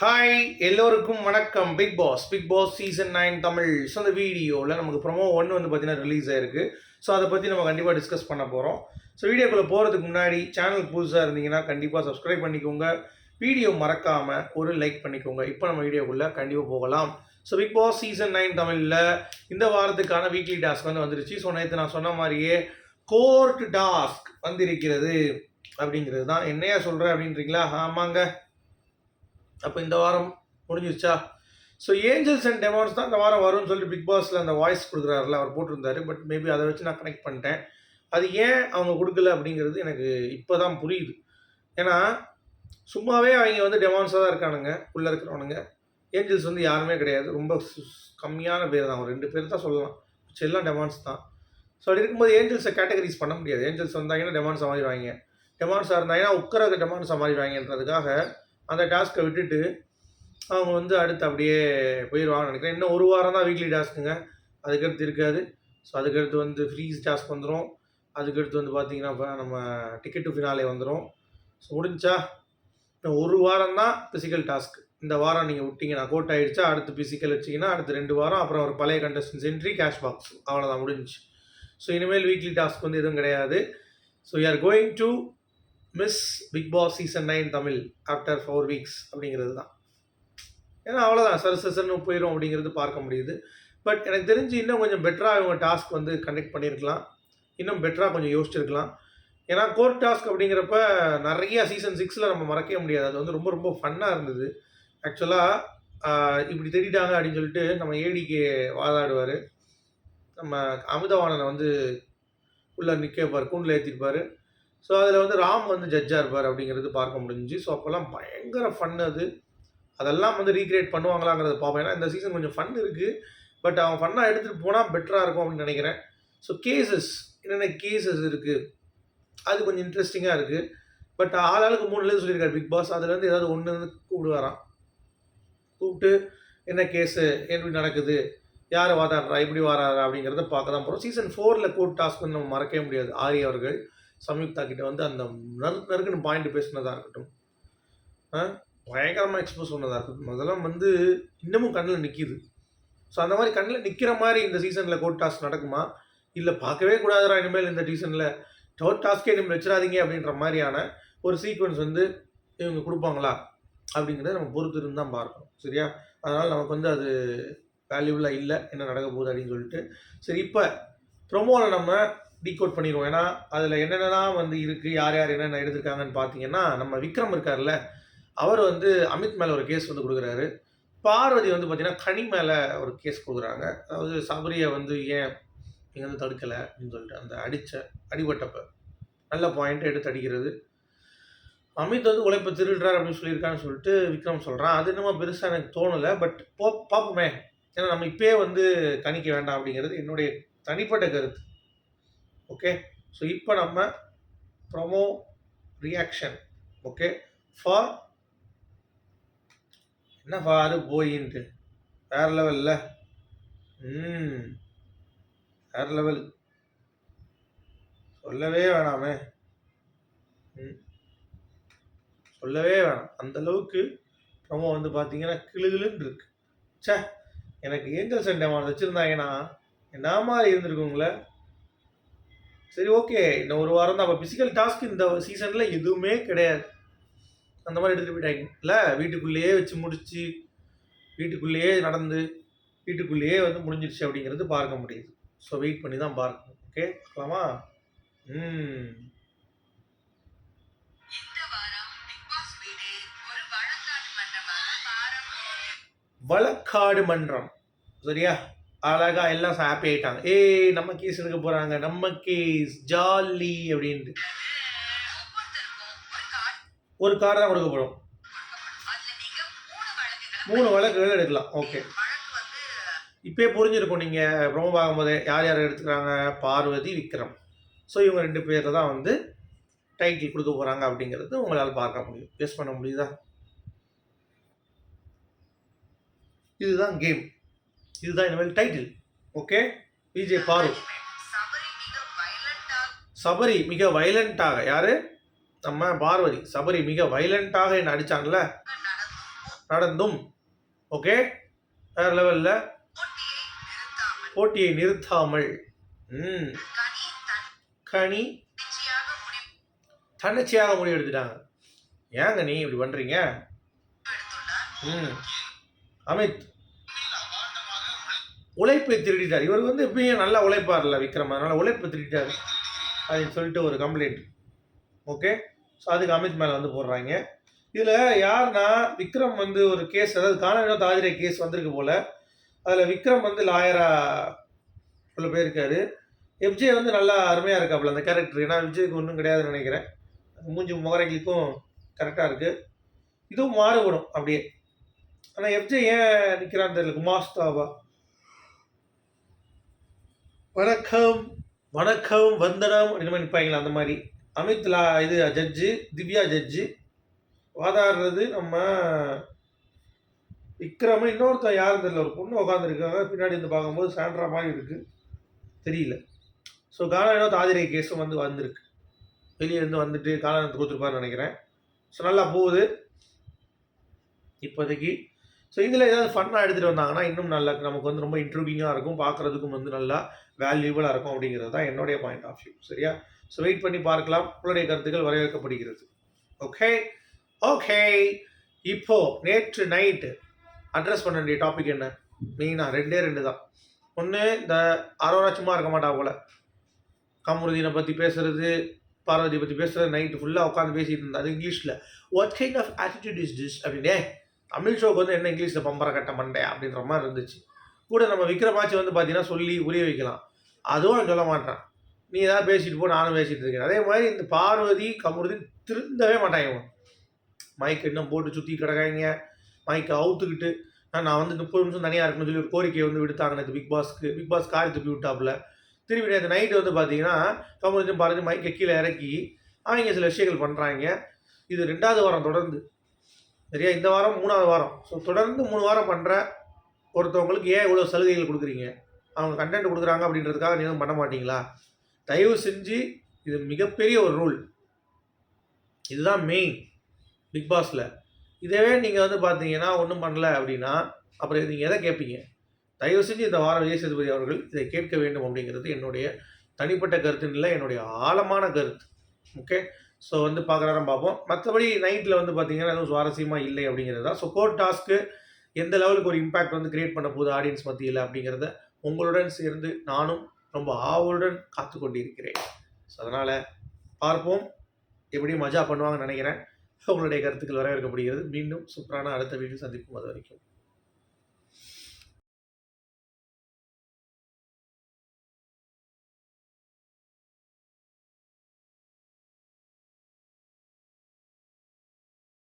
Hi எல்லோருக்கும் வணக்கம். Bigg Boss Bigg Boss season nine Tamil. So அந்த வீடியோவில் நமக்கு ப்ரொமோ ஒன்று வந்து பார்த்தீங்கன்னா ரிலீஸ் ஆயிருக்கு. ஸோ அதை பற்றி நம்ம கண்டிப்பாக டிஸ்கஸ் பண்ண போகிறோம் ஸோ வீடியோக்குள்ளே போகிறதுக்கு முன்னாடி சேனல் புதுசாக இருந்தீங்கன்னா கண்டிப்பாக சப்ஸ்கிரைப் பண்ணிக்கோங்க. வீடியோ மறக்காமல் ஒரு லைக் பண்ணிக்கோங்க. இப்போ நம்ம வீடியோக்குள்ளே கண்டிப்பாக போகலாம். So Bigg Boss season nine தமிழில் இந்த வாரத்துக்கான வீக்லி டாஸ்க் வந்து வந்துருச்சு. ஸோ நேற்று நான் சொன்ன மாதிரியே கோர்ட் டாஸ்க் வந்திருக்கிறது அப்படிங்கிறது தான். என்னையா சொல்கிறேன் அப்படின்றீங்களா? ஆமாங்க. அப்போ இந்த வாரம் முடிஞ்சிருச்சா? ஸோ ஏஞ்சல்ஸ் அண்ட் டெமான்ஸ் தான் இந்த வாரம் வரும்னு சொல்லிட்டு பிக் பாஸில் அந்த வாய்ஸ் கொடுக்குறாருல அவர் போட்டிருந்தாரு. பட் மேபி அதை வச்சு நான் கனெக்ட் பண்ணிட்டேன். அது ஏன் அவங்க கொடுக்கல அப்படிங்கிறது எனக்கு இப்போ தான் புரியுது. ஏன்னா சும்மாவே அவங்க வந்து டெமான்ஸாக தான் இருக்கானுங்க உள்ளே இருக்கிறவனுங்க. ஏஞ்சல்ஸ் வந்து யாருமே கிடையாது. ரொம்ப சு- கம்மியான பேர் தான். ஒரு ரெண்டு பேர் தான் சொல்லலாம். எல்லாம் டெமான்ஸ் தான். ஸோ அப்படி இருக்கும்போது ஏஞ்சல்ஸை கேட்டகரிஸ் பண்ண முடியாது. ஏஞ்சல்ஸ் வந்தாங்கன்னா டெமான்ஸாக மாறிடுவாங்க? டெமான்ஸாக இருந்தாங்கன்னா உட்கர டெமான்ஸாக மாறிடுவாங்கன்றதுக்காக அந்த டாஸ்க்கை விட்டுட்டு அவங்க வந்து அடுத்து அப்படியே போயிடுவாங்கன்னு நினைக்கிறேன். இன்னும் ஒரு வாரம் தான் வீக்லி டாஸ்க்குங்க. அதுக்கடுத்து இருக்காது. ஸோ அதுக்கடுத்து வந்து ஃப்ரீஸ் டாஸ்க் வந்துடும் அதுக்கடுத்து வந்து பார்த்தீங்கன்னா இப்போ நம்ம டிக்கெட் டு ஃபினாலே வந்துடும் ஸோ முடிஞ்சா இன்னும் ஒரு வாரம் தான் ஃபிசிக்கல் டாஸ்க் இந்த வாரம் நீங்கள் விட்டிங்கன்னா கோட் ஆகிடுச்சா அடுத்து ஃபிசிக்கல் வச்சிங்கன்னா அடுத்து ரெண்டு வாரம் அப்புறம் ஒரு பழைய கண்டஸ்டன்ஸ் என்ட்ரி கேஷ் பாக்ஸ் அவ்வளோதான் முடிஞ்சுச்சு. ஸோ இனிமேல் வீக்லி டாஸ்க் வந்து எதுவும் கிடையாது. So you are going to miss Bigg Boss season nine Tamil after four weeks அப்படிங்கிறது தான். ஏன்னா அவ்வளோதான் சரசன்னு போயிடும் அப்படிங்கிறது பார்க்க முடியுது. பட் எனக்கு தெரிஞ்சு இன்னும் கொஞ்சம் பெட்டராக இவங்க டாஸ்க் வந்து கண்டக்ட் பண்ணியிருக்கலாம் இன்னும் பெட்டராக கொஞ்சம் யோசிச்சிருக்கலாம். ஏன்னா கோர்ட் டாஸ்க் அப்படிங்கிறப்ப நிறைய சீசன் சிக்ஸில் நம்ம மறக்கவே முடியாது. அது வந்து ரொம்ப ரொம்ப ஃபன்னாக இருந்தது. ஆக்சுவலாக இப்படி தேடிட்டாங்க அப்படின்னு சொல்லிட்டு நம்ம ஏடிக்கு வாதாடுவார். நம்ம அமுதவாணனை வந்து உள்ளே நிற்க வைப்பார். கூண்டில் ஏற்றிருப்பார் ஸோ அதில் வந்து ராம் வந்து ஜட்ஜாக இருப்பார் அப்படிங்கிறது பார்க்க முடிஞ்சுச்சு. ஸோ அப்போல்லாம் பயங்கர ஃபன் அது. அதெல்லாம் வந்து ரீக்ரியேட் பண்ணுவாங்களாங்கிறத பார்ப்பேன் ஏன்னா இந்த சீசன் கொஞ்சம் ஃபன் இருக்குது பட் அவன் ஃபன்னாக எடுத்துகிட்டு போனால் பெட்டராக இருக்கும் அப்படின்னு நினைக்கிறேன். ஸோ கேசஸ் என்னென்ன கேசஸ் இருக்குது அது கொஞ்சம் இன்ட்ரெஸ்டிங்காக இருக்குது பட் ஆளாளுக்கு மூணு எழுதி சொல்லியிருக்காரு. பிக் பாஸ் அதுலேருந்து ஏதாவது ஒன்று வந்து கூப்பிடுவாராம். கூப்பிட்டு என்ன கேஸு எப்படி நடக்குது? யார் வாதாடுறா? எப்படி வாராரா? அப்படிங்கிறத பார்க்க தான் போகிறோம் சீசன் ஃபோரில் கோர்ட் டாஸ்க் வந்து நம்ம மறக்கவே முடியாது. ஆரி அவர்கள். சம்யுக்தா கிட்ட வந்து அந்த நறுக்கு நறுக்குன்னு பாயிண்ட் பேசினதாக இருக்கட்டும். பயங்கரமாக எக்ஸ்போஸ் பண்ணதாக இருக்கட்டும். அதெல்லாம் வந்து இன்னமும் கண்ணில் நிற்கிது ஸோ அந்த மாதிரி கண்ணில் நிற்கிற மாதிரி இந்த சீசனில் கோட் டாஸ்க் நடக்குமா? இல்லை பார்க்கவே கூடாதுடா இனிமேல் இந்த சீசனில் கோர்ட் டாஸ்க்கே இனிமேல் வச்சிடாதீங்க அப்படின்ற மாதிரியான ஒரு சீக்வன்ஸ் வந்து இவங்க கொடுப்பாங்களா? அப்படிங்கிறத நம்ம பொறுத்து இருந்து தான் பார்க்கணும். சரியா? அதனால் நமக்கு வந்து அது வேல்யூபுளாக இல்லை என்ன நடக்க போகுது அப்படின்னு சொல்லிட்டு. சரி இப்போ ப்ரொமோவில் நம்ம டீகோட் பண்ணிடுவோம் ஏன்னா அதில் என்னென்னலாம் வந்து இருக்குது யார் யார் என்னென்ன எடுத்திருக்காங்கன்னு பார்த்தீங்கன்னா நம்ம விக்ரம் இருக்கார்ல அவர் வந்து அமித் மேலே ஒரு கேஸ் வந்து கொடுக்குறாரு. பார்வதி வந்து பார்த்தீங்கன்னா கனி மேலே ஒரு கேஸ் கொடுக்குறாங்க. அதாவது சபரியை வந்து ஏன் நீங்கள் வந்து தடுக்கலை அப்படின்னு சொல்லிட்டு அந்த அடித்த அடிபட்டப்ப நல்ல பாயிண்ட் எடுத்து அடிக்கிறது. அமித் வந்து உழைப்பை திருடுறார் அப்படின்னு சொல்லியிருக்கான்னு சொல்லிட்டு விக்ரம் சொல்கிறான் அது என்னமோ பெருசாக எனக்கு தோணலை பட் போ பார்ப்போமே. ஏன்னா நம்ம இப்பயே வந்து கணிக்க வேண்டாம் அப்படிங்கிறது என்னுடைய தனிப்பட்ட கருத்து. ஓகே ஸோ இப்போ நம்ம ப்ரொமோ ரியாக்ஷன் ஓகே ஃபார் என்ன ஃபார் போயின்ட்டு? வேற லெவலில் ம். வேற லெவல் சொல்லவே வேணாமே. ம். சொல்லவே வேணாம். அந்தளவுக்கு ப்ரொமோ வந்து பார்த்தீங்கன்னா கிளுகிளுன்னு இருக்கு. சே எனக்கு ஏஞ்சல்ஸ் அண்ட் டெமான் வச்சுருந்தாங்கன்னா என்ன மாதிரி இருந்திருக்குங்களே சரி ஓகே. இன்னும் ஒரு வாரம் தான். அப்போ ஃபிசிக்கல் டாஸ்க் இந்த சீசனில் எதுவுமே கிடையாது. அந்த மாதிரி எடுத்துகிட்டு போயிட்டாங்க. இல்லை வீட்டுக்குள்ளேயே வச்சு முடிச்சு வீட்டுக்குள்ளேயே நடந்து வீட்டுக்குள்ளேயே வந்து முடிஞ்சிருச்சு அப்படிங்கிறது பார்க்க முடியுது. ஸோ வெயிட் பண்ணி தான் பார்க்கணும். ஓகே பார்க்கலாமா? ம். இந்த வழக்காடு மன்றம். சரியா? அழகாக எல்லாம் ஹாப்பி ஆயிட்டாங்க. ஏய் நம்ம கேஸ் எடுக்க போகிறாங்க நம்ம கேஸ் ஜாலி அப்படின்ட்டு. ஒரு கார் தான் கொடுக்க போகிறோம் கொடுக்கப்படும் மூணு வழக்குகள் எடுக்கலாம். ஓகே இப்போயே வந்து புரிஞ்சிருக்கும் நீங்கள் ப்ரோமோ பார்க்கும்போதே யார் யார் எடுத்துக்கிறாங்க? பார்வதி விக்ரம். ஸோ இவங்க ரெண்டு பேரை தான் வந்து டைட்டில் கொடுக்க போகிறாங்க அப்படிங்கிறது உங்களால் பார்க்க முடியும். பேஸ் பண்ண முடியுதா? இதுதான் கேம் இதுதான் இனிமேல் டைட்டில் ஓகே விஜே பாரு சபரி மிக வயலண்டா யார் யாரு? நம்ம பார்வதி. சபரி மிக வைலண்ட்டாக என்ன அடித்தாங்கல்ல நடந்தும். ஓகே வேறு லெவலில் போட்டியை நிறுத்தாமல். ம். கனி தன்னிச்சையாக முடிவு எடுத்துட்டாங்க ஏங்க நீ இப்படி பண்ணுறீங்க ம். அமித். உழைப்பை திருடிட்டார். இவர் வந்து எப்பயும் நல்லா உழைப்பார்ல விக்ரம். அதனால் உழைப்பை திருடிட்டார். அப்படின்னு சொல்லிட்டு ஒரு கம்ப்ளைண்ட் ஓகே ஸோ அதுக்கு அமித் மேலே வந்து போடுறாங்க. இதில் யாருன்னா விக்ரம் வந்து ஒரு கேஸ் அதாவது காணவினோ தாஜரே கேஸ் வந்திருக்கு போல். அதில் விக்ரம் வந்து லாயராக உள்ள போயிருக்காரு. எஃப்ஜே வந்து நல்லா அருமையாக இருக்காப்புல அந்த கேரக்டர் ஏன்னா விஜய்க்கு ஒன்றும் கிடையாதுன்னு நினைக்கிறேன். மூஞ்சி முகரைகளுக்கும் கரெக்டாக இருக்குது இதுவும் மாறுபடும் அப்படியே. ஆனால் எஃப்ஜே ஏன் நிற்கிறான்னு தெரியல. குமாஸ்தாவா வணக்கம் வணக்கம் வந்தனம் அப்படின்னு மாதிரி நிற்பாங்களா அந்த மாதிரி. அமித் லா இது ஜட்ஜு திவ்யா ஜட்ஜு. வாதாடுறது நம்ம விக்ரம. இன்னொருத்தன் யாரும் தெரியல ஒரு பொண்ணு உட்காந்துருக்காங்க பின்னாடி இருந்து பார்க்கும்போது சாண்ட்ரா மாதிரி இருக்குது தெரியல. ஸோ காலானோ தாதிரை கேஸும் வந்து வந்திருக்கு. வெளியே இருந்து வந்துட்டு காலானத்து கொடுத்துருப்பாருன்னு நினைக்கிறேன். ஸோ நல்லா போகுது. இப்போதைக்கு ஸோ இதில் ஏதாவது ஃபன்னாக எடுத்துகிட்டு வந்தாங்கன்னா இன்னும் நல்லா நமக்கு வந்து ரொம்ப இன்ட்ரூவிங்காக இருக்கும். பார்க்குறதுக்கும் வந்து நல்லா வேல்யூபிளாக இருக்கும் அப்படிங்கிறது தான் என்னுடைய பாயிண்ட் ஆஃப் வியூ சரியா? ஸோ வெயிட் பண்ணி பார்க்கலாம். உங்களுடைய கருத்துக்கள் வரவேற்கப்படுகிறது. ஓகே ஓகே இப்போ நேற்று நைட்டு அட்ரஸ் பண்ண வேண்டிய டாபிக் என்ன? மெயினாக ரெண்டே ரெண்டு தான். ஒன்று இந்த அரோரா சும்மா இருக்க மாட்டா போல. கமருதீனை பற்றி பேசுறது பார்வதி பற்றி பேசுறது நைட்டு ஃபுல்லாக உட்காந்து பேசிட்டு இருந்தா. அது இங்கிலீஷில். What kind of attitude is this அப்படின்னே. தமிழ் ஷோக்கு வந்து என்ன இங்கிலீஷில் பம்பர கட்ட மண்டே அப்படின்ற மாதிரி இருந்துச்சு. கூட நம்ம விக்ரமாச்சி வந்து பார்த்தீங்கன்னா சொல்லி புரிய வைக்கலாம். அதுவும் சொல்ல மாட்டேன். நீ ஏதாவது பேசிட்டு போ நானும் பேசிகிட்டு இருக்கேன். அதே மாதிரி இந்த பார்வதி கமருதி திருந்தவே மாட்டாங்க மைக் இன்னும் போட்டு சுற்றி கிடக்காங்க. மைக்கை அவுத்துக்கிட்டு "அண்ணா, நான் வந்து முப்பது நிமிஷம் தனியாக இருக்கணும்னு சொல்லி ஒரு கோரிக்கையை வந்து விடுத்தாங்க நேற்று பிக் பாஸ்க்கு. பிக் பாஸ் காரி திருப்பி விட்டாப்புல. திருப்பி நேற்று நைட்டு வந்து பார்த்தீங்கன்னா கமருதியும் பாரதி மைக்கை கீழே இறக்கி அவங்க சில விஷயங்கள் பண்ணுறாங்க இது ரெண்டாவது வாரம் தொடர்ந்து. சரியா? இந்த வாரம் மூணாவது வாரம். ஸோ தொடர்ந்து மூணு வாரம் பண்ணுற ஒருத்தவங்களுக்கு ஏன் இவ்வளோ சலுகைகள் கொடுக்குறீங்க? அவங்க கண்டென்ட் கொடுக்குறாங்க அப்படின்றதுக்காக நீங்கள் பண்ண மாட்டீங்களா? தயவு செஞ்சு இது மிகப்பெரிய ஒரு ரூல் இதுதான் மெயின் பிக் பாஸில் இதவே நீங்கள் வந்து பார்த்தீங்கன்னா ஒன்றும் பண்ணல அப்படின்னா அப்புறம் நீங்கள் எதை கேட்பீங்க தயவு செஞ்சு இந்த வாரம் விஜய் சேதுபதி அவர்கள் இதை கேட்க வேண்டும் அப்படிங்கிறது என்னுடைய தனிப்பட்ட கருத்துன்னு இல்லை என்னுடைய ஆழமான கருத்து. ஓகே ஸோ வந்து பார்க்குறாரம் பார்ப்போம். மற்றபடி நைட்டில் வந்து பார்த்தீங்கன்னா எதுவும் சுவாரஸ்யமாக இல்லை அப்படிங்கிறது தான் ஸோ கோட் டாஸ்க்கு எந்த லெவலுக்கு ஒரு இம்பாக்ட் வந்து கிரியேட் பண்ண போகுது ஆடியன்ஸ் மத்தியில் அப்படிங்கிறத உங்களுடன் சேர்ந்து நானும் ரொம்ப ஆவலுடன் காத்து கொண்டிருக்கிறேன் ஸோ அதனால் பார்ப்போம். எப்படி மஜா பண்ணுவாங்கன்னு நினைக்கிறேன். உங்களுடைய கருத்துக்கள் வரவேற்கப்படுகிறது மீண்டும் சூப்பரான அடுத்த வீடியோ சந்திப்போம். அது வரைக்கும்.